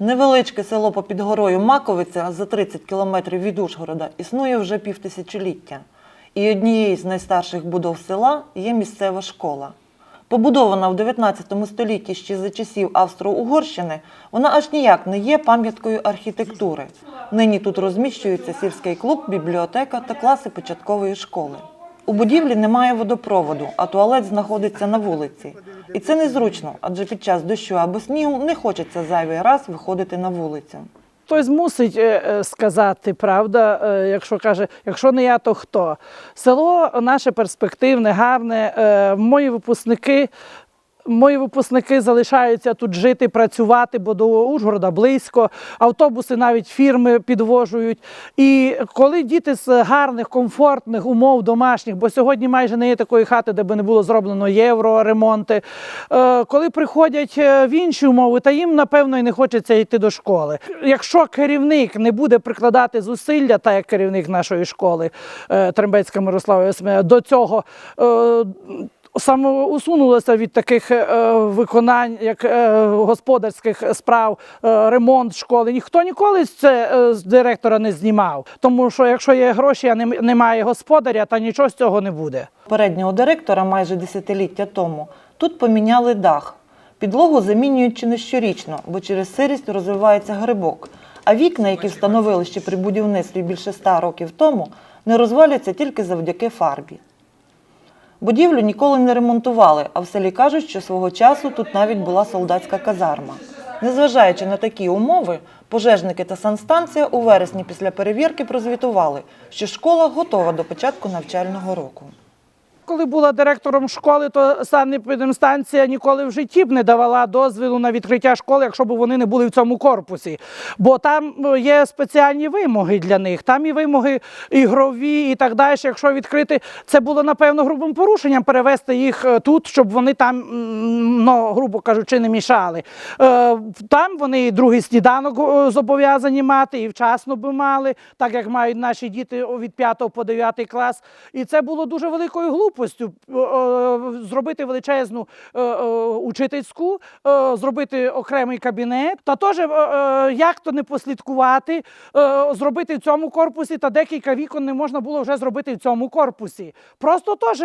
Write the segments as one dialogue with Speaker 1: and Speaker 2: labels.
Speaker 1: Невеличке село попід горою Маковиця за 30 кілометрів від Ужгорода існує вже півтисячоліття. І однією з найстарших будов села є місцева школа. Побудована в 19 столітті ще за часів Австро-Угорщини, вона аж ніяк не є пам'яткою архітектури. Нині тут розміщується сільський клуб, бібліотека та класи початкової школи. У будівлі немає водопроводу, а туалет знаходиться на вулиці. І це незручно, адже під час дощу або снігу не хочеться зайвий раз виходити на вулицю.
Speaker 2: Хтось мусить е, е, сказати, правда, е, якщо каже, якщо не я, то хто. Село наше перспективне, гарне. Мої випускники. Мої випускники залишаються тут жити, працювати, бо до Ужгорода близько. Автобуси навіть фірми підвожують. І коли діти з гарних, комфортних умов домашніх, бо сьогодні майже не є такої хати, де би не було зроблено євроремонти. Е, Коли приходять е, в інші умови, та їм напевно і не хочеться йти до школи. Якщо керівник не буде прикладати зусилля, так як керівник нашої школи е, Трембецька Мирослава Ясмина, до цього. Самоусунулося від таких е, виконань, як е, господарських справ, е, ремонт школи. Ніхто ніколи це з директора не знімав. Тому що якщо є гроші, а немає господаря, та нічого з цього не буде.
Speaker 1: Попереднього директора майже десятиліття тому тут поміняли дах. Підлогу замінюють чи не щорічно, бо через сирість розвивається грибок. А вікна, які встановили ще при будівництві більше ста років тому, не розваляться тільки завдяки фарбі. Будівлю ніколи не ремонтували, а в селі кажуть, що свого часу тут навіть була солдатська казарма. Незважаючи на такі умови, пожежники та санстанція у вересні після перевірки прозвітували, що школа готова до початку навчального року.
Speaker 2: Коли була директором школи, то санепідемстанція ніколи в житті б не давала дозволу на відкриття школи, якщо б вони не були в цьому корпусі. Бо там е, є спеціальні вимоги для них. Там і вимоги ігрові і так далі. Якщо відкрити, це було напевно грубим порушенням перевести їх е, тут, щоб вони там, ну, грубо кажучи, не мішали. Е, Там вони і другий сніданок зобов'язані мати, і вчасно би мали, так як мають наші діти від 5 по 9 клас. І це було дуже великою глупостю е, е, зробити величезну е, учительську, зробити окремий кабінет, та теж як то не послідкувати, зробити в цьому корпусі, та декілька вікон не можна було вже зробити в цьому корпусі. Просто теж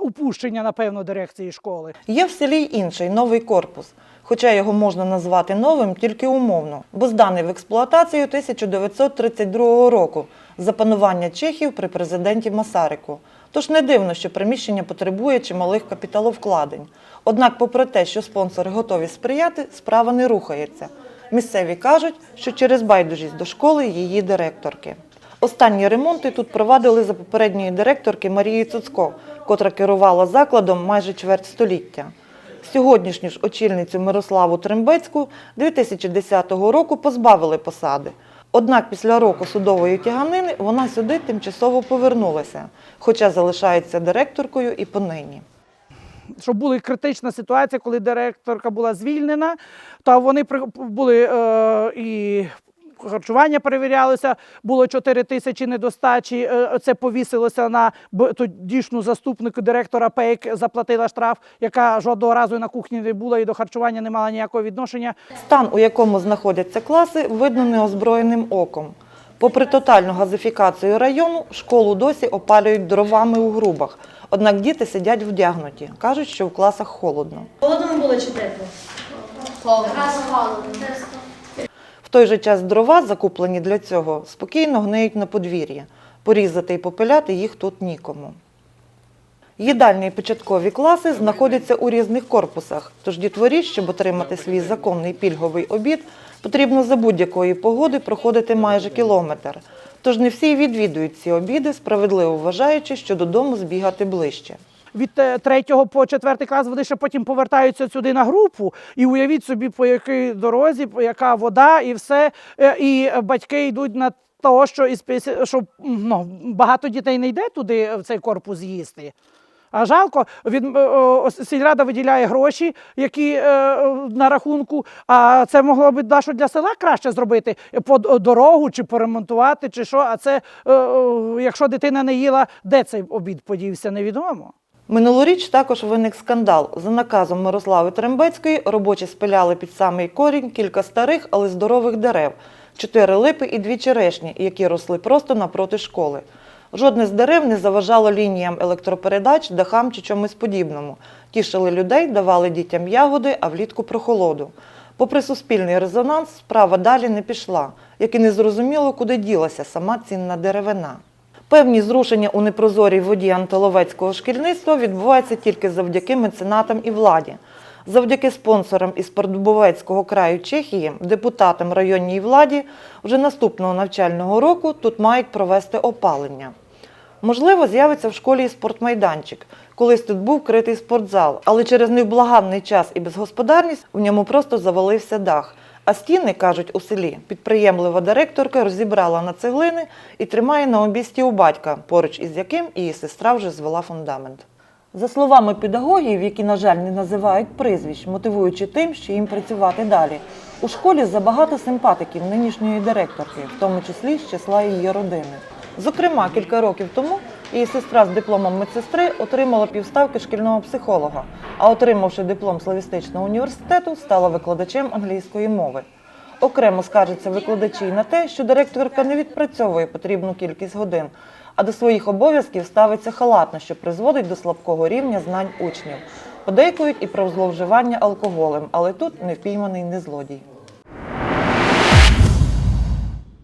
Speaker 2: упущення, напевно, дирекції школи.
Speaker 1: Є в селі інший новий корпус, хоча його можна назвати новим тільки умовно, бо зданий в експлуатацію 1932 року за панування чехів при президенті Масарику. Тож не дивно, що приміщення потребує чималих капіталовкладень. Однак, попри те, що спонсори готові сприяти, справа не рухається. Місцеві кажуть, що через байдужість до школи її директорки. Останні ремонти тут провадили за попередньої директорки Марії Цуцко, котра керувала закладом майже чверть століття. Сьогоднішню ж очільницю Мирославу Трембецьку 2010 року позбавили посади. Однак після року судової тяганини вона сюди тимчасово повернулася, хоча залишається директоркою і понині.
Speaker 2: щоб була критична ситуація, коли директорка була звільнена, то вони були е, і. Харчування перевірялося, було 4 тисячі недостачі. е, Це повісилося на тодішню заступнику директора ПЕК, заплатила штраф, яка жодного разу на кухні не була і до харчування не мала ніякого відношення.
Speaker 1: Стан, у якому знаходяться класи, видно неозброєним оком. Попри тотальну газифікацію району, школу досі опалюють дровами у грубах. Однак діти сидять вдягнуті. Кажуть, що в класах холодно.
Speaker 3: Холодно було чи тепло? Холодно. холодно.
Speaker 1: Той же час дрова, закуплені для цього, спокійно гниють на подвір'ї. Порізати і попиляти їх тут нікому. Їдальні і початкові класи знаходяться у різних корпусах, тож дітворі, щоб отримати свій законний пільговий обід, потрібно за будь-якої погоди проходити майже кілометр. Тож не всі відвідують ці обіди, справедливо вважаючи, що додому збігати ближче.
Speaker 2: Від е, третього по четвертий клас вони ще потім повертаються сюди на групу. І уявіть собі, по якій дорозі, по яка вода, і все. Е, І батьки йдуть на того, що із що ну, багато дітей не йде туди е, в цей корпус їсти. А жалко, від е, о, сільрада виділяє гроші, які е, е, на рахунку. А це могло б Дашу для села краще зробити по дорогу чи поремонтувати, чи що. А це, е, е, якщо дитина не їла, де цей обід подівся, невідомо.
Speaker 1: Минулоріч також виник скандал. За наказом Мирослави Трембецької робочі спиляли під самий корінь кілька старих, але здорових дерев, чотири липи і дві черешні, які росли просто напроти школи. Жодне з дерев не заважало лініям електропередач, дахам чи чомусь подібному. Тішили людей, давали дітям ягоди, а влітку прохолоду. Попри суспільний резонанс, справа далі не пішла, як і не зрозуміло, куди ділася сама цінна деревина. Певні зрушення у непрозорій воді антоловецького шкільництва відбуваються тільки завдяки меценатам і владі. Завдяки спонсорам із Пардубовецького краю Чехії, депутатам районній владі, вже наступного навчального року тут мають провести опалення. Можливо, з'явиться в школі і спортмайданчик. Колись тут був критий спортзал, але через невблаганний час і безгосподарність в ньому просто завалився дах. А стіни, кажуть у селі, підприємлива директорка розібрала на цеглини і тримає на обісті у батька, поруч із яким її сестра вже звела фундамент. За словами педагогів, які, на жаль, не називають прізвищ, мотивуючи тим, що їм працювати далі. У школі забагато симпатиків нинішньої директорки, в тому числі з числа її родини. Зокрема, кілька років тому її сестра з дипломом медсестри отримала півставки шкільного психолога, а отримавши диплом славістичного університету, стала викладачем англійської мови. Окремо скаржаться викладачі на те, що директорка не відпрацьовує потрібну кількість годин, а до своїх обов'язків ставиться халатно, що призводить до слабкого рівня знань учнів. Подейкують і про зловживання алкоголем, але тут не впійманий не злодій.